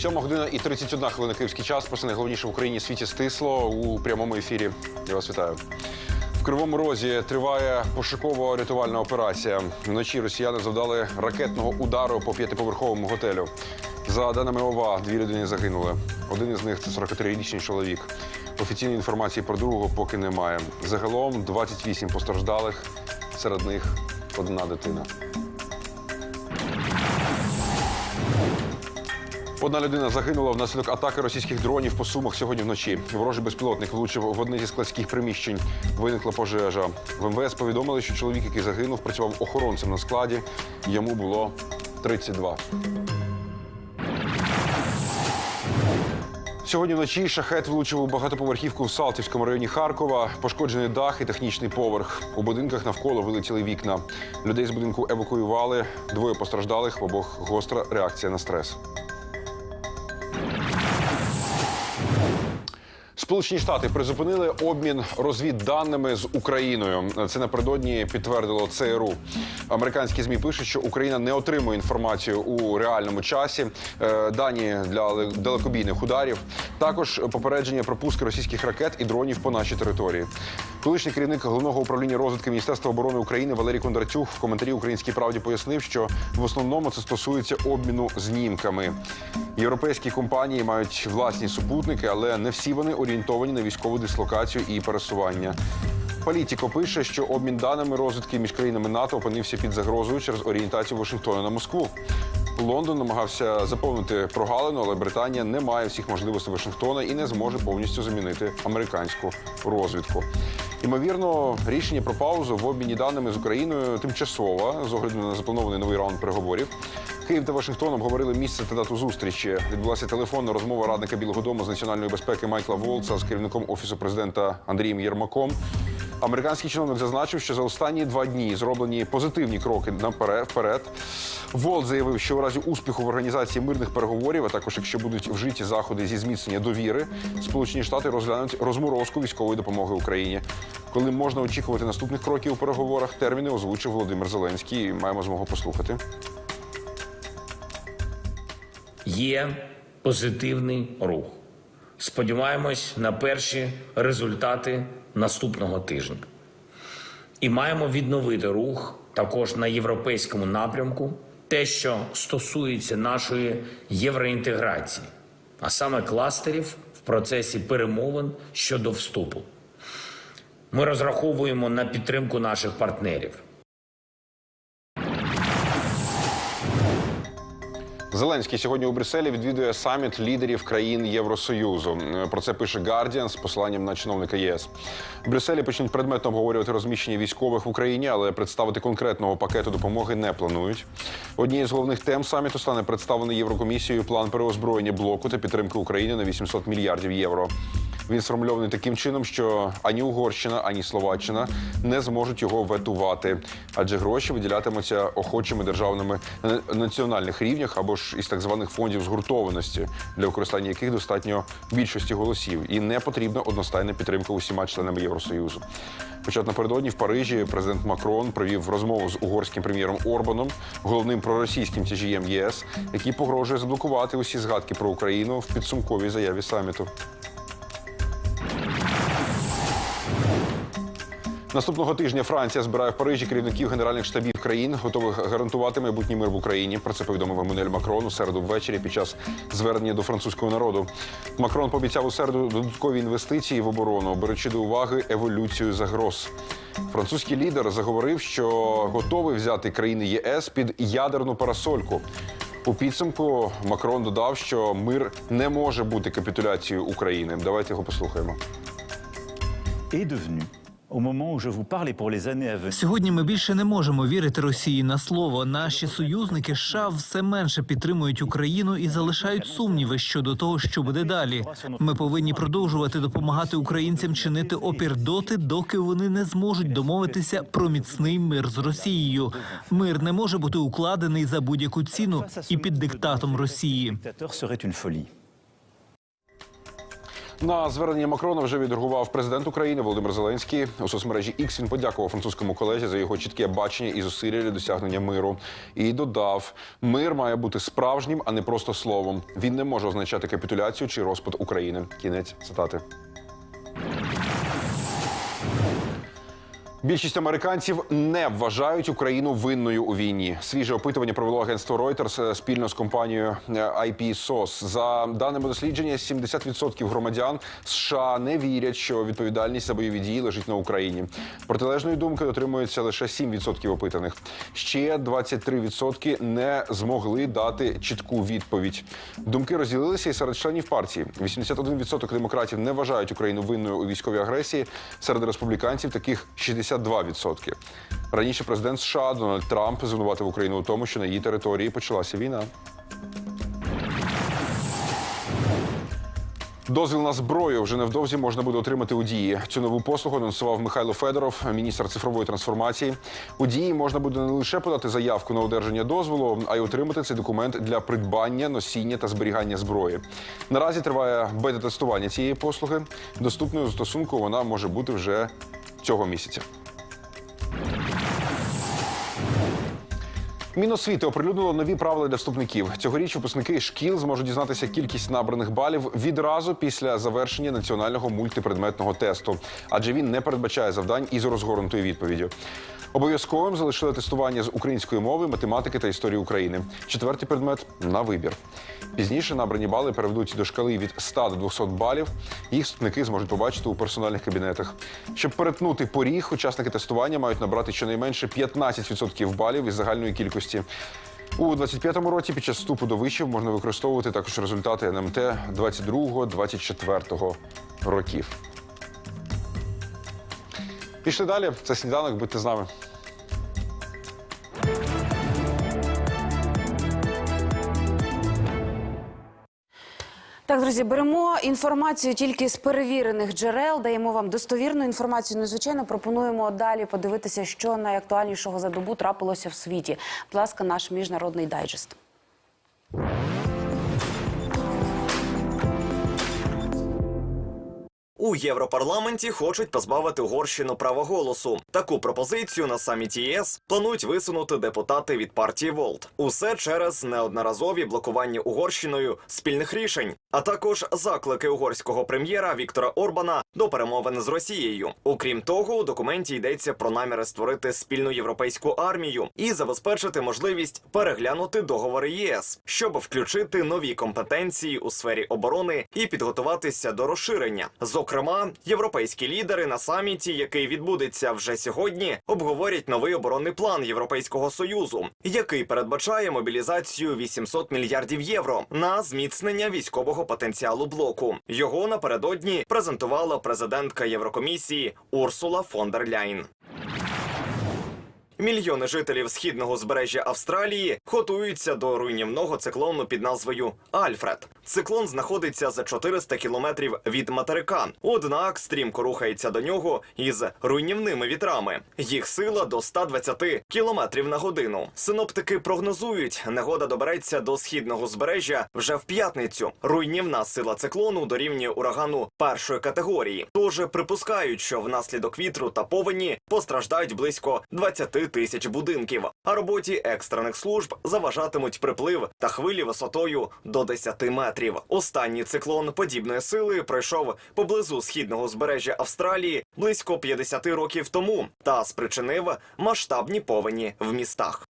Сьома година і 31 хвилина київський час. Про це найголовніше в Україні світі стисло у прямому ефірі. Я вас вітаю. В Кривому Розі триває пошукова рятувальна операція. Вночі росіяни завдали ракетного удару по п'ятиповерховому готелю. За даними ОВА, дві людини загинули. Один із них це 43-річний чоловік. Офіційної інформації про другого поки немає. Загалом 28 постраждалих, серед них одна дитина. Одна людина загинула внаслідок атаки російських дронів по сумах сьогодні вночі. Ворожий безпілотник влучив в одне зі складських приміщень. Виникла пожежа. В МВС повідомили, що чоловік, який загинув, працював охоронцем на складі. Йому було 32. Сьогодні вночі шахет влучив у багатоповерхівку в Салтівському районі Харкова. Пошкоджений дах і технічний поверх. У будинках навколо вилетіли вікна. Людей з будинку евакуювали. Двоє постраждалих, в обох гостра реакція на стрес. Сполучені Штати призупинили обмін розвідданими з Україною. Це напередодні підтвердило ЦРУ. Американські змі пишуть, що Україна не отримує інформацію у реальному часі. Е, Дані для далекобійних ударів. Також попередження про пуски російських ракет і дронів по нашій території. Колишній керівник головного управління розвідки Міністерства оборони України Валерій Кондратюк в коментарі Українській правді пояснив, що в основному це стосується обміну знімками. Європейські компанії мають власні супутники, але не всі вони орієнтовані на військову дислокацію і пересування. Політіко пише, що обмін даними розвідки між країнами НАТО опинився під загрозою через орієнтацію Вашингтона на Москву. Лондон намагався заповнити прогалину, але Британія не має всіх можливостей Вашингтона і не зможе повністю замінити американську розвідку. Ймовірно, рішення про паузу в обміні даними з Україною тимчасове з огляду на запланований новий раунд переговорів. Київ та Вашингтон обговорили місце та дату зустрічі. Відбулася телефонна розмова радника Білого Дому з національної безпеки Майкла Волца з керівником офісу президента Андрієм Єрмаком. Американський чиновник зазначив, що за останні два дні зроблені позитивні кроки вперед. Волт заявив, що у разі успіху в організації мирних переговорів, а також якщо будуть вжиті заходи зі зміцнення довіри, Сполучені Штати розглянуть розморозку військової допомоги Україні. Коли можна очікувати наступних кроків у переговорах, терміни озвучив Володимир Зеленський. Маємо змогу послухати. Є позитивний рух. Сподіваємось на перші результати наступного тижня. І маємо відновити рух також на європейському напрямку, те, що стосується нашої євроінтеграції, а саме кластерів в процесі перемовин щодо вступу. Ми розраховуємо на підтримку наших партнерів. Зеленський сьогодні у Брюсселі відвідує саміт лідерів країн Євросоюзу. Е, Про це пише Guardian з посиланням на чиновника єС. Брюсселі почнуть предметно обговорювати розміщення військових в Україні, але представити конкретного пакету допомоги не планують. Однією з головних тем саміту стане представлений Єврокомісією план переозброєння блоку та підтримки України на 800 мільярдів євро. Він сформульований таким чином, що ані Угорщина, ані Словаччина не зможуть його ветувати, адже гроші виділятимуться охочими державними на національних рівнях або ж із так званих фондів згуртованості, для використання яких достатньо більшості голосів, і не потрібна одностайна підтримка усіма членами Євросоюзу. Хоча напередодні в Парижі президент Макрон провів розмову з угорським прем'єром Орбаном, головним проросійським тяжієм ЄС, який погрожує заблокувати усі згадки про Україну в підсумковій заяві саміту. Наступного тижня Франція збирає в Парижі керівників генеральних штабів країн, готових гарантувати майбутній мир в Україні. Про це повідомив Еммануель Макрон у середу ввечері під час звернення до французького народу. Макрон пообіцяв у середу додаткові інвестиції в оборону, беручи до уваги еволюцію загроз. Французький лідер заговорив, що готовий взяти країни ЄС під ядерну парасольку. У підсумку Макрон додав, що мир не може бути капітуляцією України. Давайте його послухаємо. Сьогодні ми більше не можемо вірити Росії на слово. Наші союзники США все менше підтримують Україну і залишають сумніви щодо того, що буде далі. Ми повинні продовжувати допомагати українцям чинити опір доти, доки вони не зможуть домовитися про міцний мир з Росією. Мир не може бути укладений за будь-яку ціну і під диктатом Росії. На звернення Макрона вже відреагував президент України Володимир Зеленський. У соцмережі X він подякував французькому колезі за його чітке бачення і зусилля для досягнення миру. І додав: мир має бути справжнім, а не просто словом. Він не може означати капітуляцію чи розпад України. Кінець цитати. Більшість американців не вважають Україну винною у війні. Свіже опитування провело агентство Reuters е, спільно з компанією е, IP-SOS. За даними дослідження, 70% громадян США не вірять, що відповідальність за бойові дії лежить на Україні. Протилежної думки дотримуються лише 7% опитаних. Ще 23% не змогли дати чітку відповідь. Думки розділилися і серед членів партії. 81% демократів не вважають Україну винною у військовій агресії. Серед республіканців таких 62%. Раніше президент США Дональд Трамп звинуватив Україну у тому, що на її території почалася війна. Дозвіл на зброю вже невдовзі можна буде отримати у дії. Цю нову послугу анонсував Михайло Федоров, міністр цифрової трансформації. У дії можна буде не лише подати заявку на одержання дозволу, а й отримати цей документ для придбання, носіння та зберігання зброї. Наразі триває бета-тестування цієї послуги. Доступною у стосунку вона може бути вже цього місяця. Міносвіти оприлюднило нові правила для вступників. Цьогоріч випускники шкіл зможуть дізнатися кількість набраних балів відразу після завершення національного мультипредметного тесту, адже він не передбачає завдань із розгорнутою відповіддю. Обов'язковим залишили тестування з української мови, математики та історії України. Четвертий предмет на вибір. Пізніше набрані бали переведуть до шкали від 100 до 200 балів. Їх вступники зможуть побачити у персональних кабінетах. Щоб перетнути поріг, учасники тестування мають набрати щонайменше 15% балів із загальної кількості. У 25-му році під час вступу до вишів можна використовувати також результати НМТ 22-24 років. Пішли далі. Це сніданок. Будьте з нами. Так, друзі, беремо інформацію тільки з перевірених джерел, даємо вам достовірну інформацію. Ну, звичайно, пропонуємо далі подивитися, що найактуальнішого за добу трапилося в світі. Будь ласка, наш міжнародний дайджест. У Європарламенті хочуть позбавити Угорщину права голосу. Таку пропозицію на саміті ЄС планують висунути депутати від партії Волт. Усе через неодноразові блокування Угорщиною спільних рішень, а також заклики угорського прем'єра Віктора Орбана до перемовин з Росією. Окрім того, у документі йдеться про наміри створити спільну європейську армію і забезпечити можливість переглянути договори ЄС, щоб включити нові компетенції у сфері оборони і підготуватися до розширення. Зокрема, європейські лідери на саміті, який відбудеться вже сьогодні, обговорять новий оборонний план Європейського союзу, який передбачає мобілізацію 800 мільярдів євро на зміцнення військового потенціалу блоку. Його напередодні презентувала президентка Єврокомісії Урсула фон дер Ляйн. Мільйони жителів східного збережжя Австралії готуються до руйнівного циклону під назвою Альфред. Циклон знаходиться за 400 кілометрів від материка, однак стрімко рухається до нього із руйнівними вітрами. Їх сила до 120 кілометрів на годину. Синоптики прогнозують, негода добереться до східного збережжя вже в п'ятницю. Руйнівна сила циклону дорівнює урагану першої категорії. Тож припускають, що внаслідок вітру та повені постраждають близько 20 тисяч будинків. А роботі екстрених служб заважатимуть приплив та хвилі висотою до 10 метрів. Останній циклон подібної сили пройшов поблизу східного збережжя Австралії близько 50 років тому та спричинив масштабні повені в містах.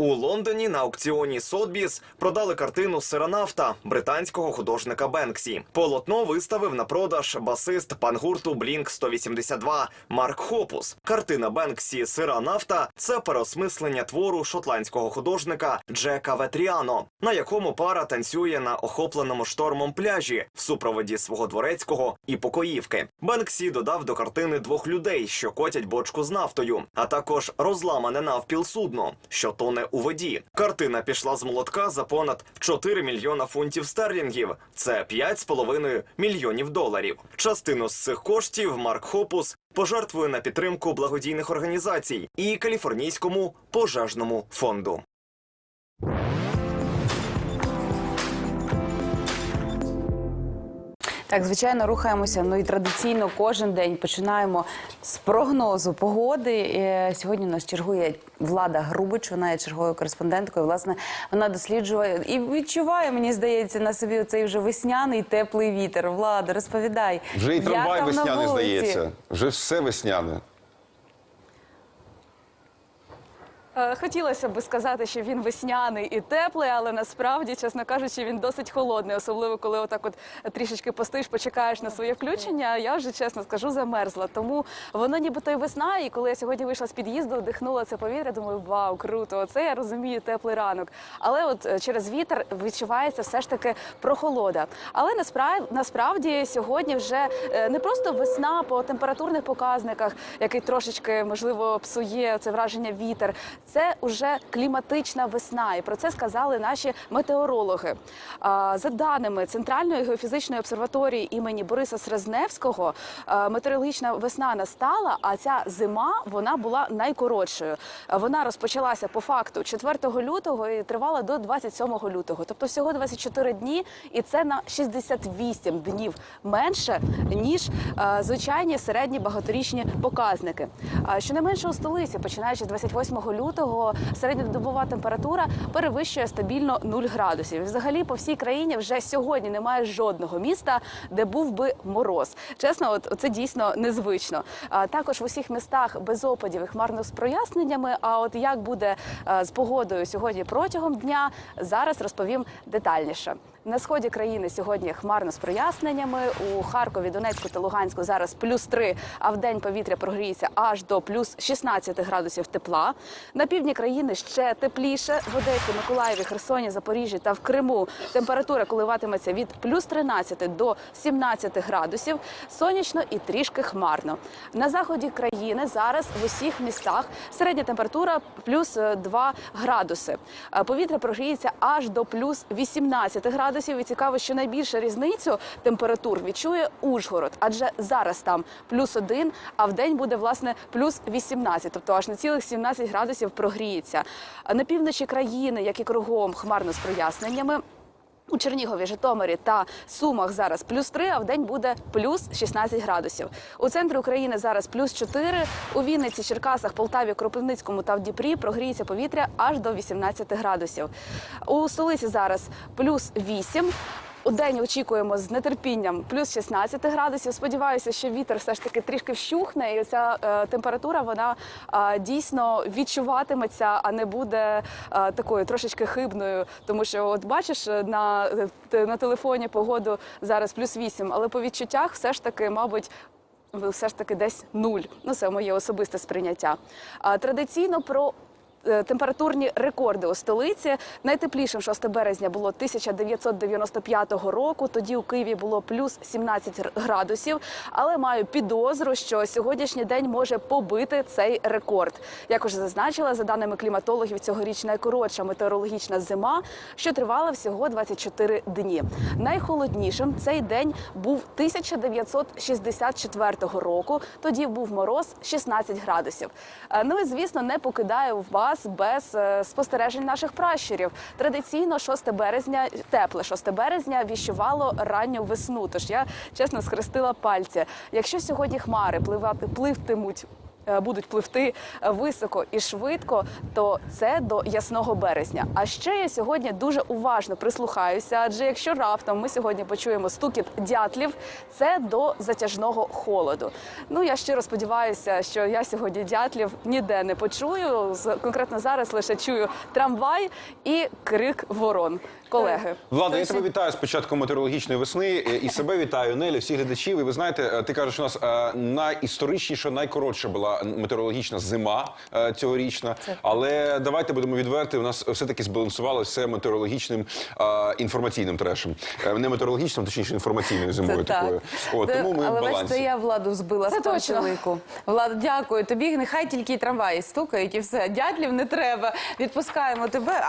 У Лондоні на аукціоні Сотбіс продали картину Сиранавта британського художника Бенксі. Полотно виставив на продаж басист пангурту Блінк 182 Марк Хопус. Картина Бенксі Сиранавта це переосмислення твору шотландського художника Джека Ветріано, на якому пара танцює на охопленому штормом пляжі в супроводі свого дворецького і покоївки. Бенксі додав до картини двох людей, що котять бочку з нафтою, а також розламане навпіл судно, що тоне у воді. Картина пішла з молотка за понад 4 мільйона фунтів стерлінгів. Це 5,5 мільйонів доларів. Частину з цих коштів Марк Хопус пожертвує на підтримку благодійних організацій і Каліфорнійському пожежному фонду. Так, звичайно, рухаємося. Ну і традиційно кожен день починаємо з прогнозу погоди. Е, Сьогодні у нас чергує Влада Грубич, вона є черговою кореспонденткою. Власне, вона досліджує і відчуває, мені здається, на собі цей вже весняний теплий вітер. Влада, розповідай. Вже і трамвай весняний здається. Вже все весняне. Хотілося б сказати, що він весняний і теплий, але насправді, чесно кажучи, він досить холодний, особливо коли отак от трішечки постоїш, почекаєш на своє включення. Я вже чесно скажу, замерзла. Тому воно нібито й весна. І коли я сьогодні вийшла з під'їзду, вдихнула це повітря, думаю, вау, круто! Оце я розумію теплий ранок. Але от е, через вітер відчувається все ж таки прохолода. Але насправді, насправді сьогодні вже е, не просто весна по температурних показниках, який трошечки можливо псує це враження вітер. Це вже кліматична весна, і про це сказали наші метеорологи. За даними Центральної геофізичної обсерваторії імені Бориса Срезневського, метеорологічна весна настала, а ця зима вона була найкоротшою. Вона розпочалася по факту 4 лютого і тривала до 27 лютого, тобто всього 24 дні, і це на 68 днів менше ніж звичайні середні багаторічні показники. Щонайменше у столиці, починаючи з 28 лютого, середньодобова температура перевищує стабільно 0 градусів. Взагалі по всій країні вже сьогодні немає жодного міста, де був би мороз. Чесно, от це дійсно незвично. А також в усіх містах без опадів і хмарно з проясненнями. А от як буде е, з погодою сьогодні протягом дня, зараз розповім детальніше. На сході країни сьогодні хмарно з проясненнями. У Харкові, Донецьку та Луганську зараз плюс 3, а в день повітря прогріється аж до плюс 16 градусів тепла. На півдні країни ще тепліше. В Одесі, Миколаєві, Херсоні, Запоріжжі та в Криму температура коливатиметься від плюс 13 до 17 градусів. Сонячно і трішки хмарно. На заході країни зараз в усіх містах середня температура плюс е, 2 градуси. Повітря прогріється аж до плюс 18 градусів. І цікаво, що найбільшу різницю температур відчує Ужгород, адже зараз там плюс один, а в день буде власне плюс 18, тобто аж на цілих 17 градусів прогріється. На півночі країни, як і кругом, хмарно з проясненнями. У Чернігові, Житомирі та Сумах зараз плюс 3, а в день буде плюс 16 градусів. У центрі України зараз плюс 4, у Вінниці, Черкасах, Полтаві, Кропивницькому та в Дніпрі прогріється повітря аж до 18 градусів. У столиці зараз плюс 8, у день очікуємо з нетерпінням плюс 16 градусів. Сподіваюся, що вітер все ж таки трішки вщухне, і ця е, температура вона е, дійсно відчуватиметься, а не буде е, такою трошечки хибною. Тому що, от бачиш, на, на телефоні погоду зараз плюс 8, але по відчуттях все ж таки, мабуть. Все ж таки десь нуль. Ну, це моє особисте сприйняття. Традиційно про температурні рекорди у столиці. Найтеплішим 6 березня було 1995 року. Тоді у Києві було плюс 17 градусів. Але маю підозру, що сьогоднішній день може побити цей рекорд. Як уже зазначила, за даними кліматологів, цьогоріч найкоротша метеорологічна зима, що тривала всього 24 дні. Найхолоднішим цей день був 1964 року. Тоді був мороз 16 градусів. Е, Ну і звісно, не покидає покидаю вас без е, спостережень наших пращурів. Традиційно 6 березня, тепле 6 березня віщувало ранню весну. Тож я чесно схрестила пальці. Якщо сьогодні хмари пливати пливтимуть. Е, Будуть пливти е, високо і швидко, то це до ясного березня. А ще я сьогодні дуже уважно прислухаюся, адже якщо раптом ми сьогодні почуємо стукіт дятлів, це до затяжного холоду. Ну я щиро сподіваюся, що я сьогодні дятлів ніде не почую. З- Конкретно зараз лише чую трамвай і крик ворон. Колеги, Влада, я тебе вітаю з початком метеорологічної весни е, і себе вітаю, Нелі, всіх глядачів. І ви знаєте, ти кажеш, у нас найісторичніша, найкоротша була метеорологічна зима е, цьогорічна. Але давайте будемо відверті. У нас все-таки збалансувалося все метеорологічним е, інформаційним трешем. Е, Не метеорологічним, точніше інформаційною зимою такою. От, тому ми в Але балансі. це я владу збила з того пантелику. Влада, дякую. Тобі нехай тільки трамваї стукають і все. Дятлів не треба. Відпускаємо тебе.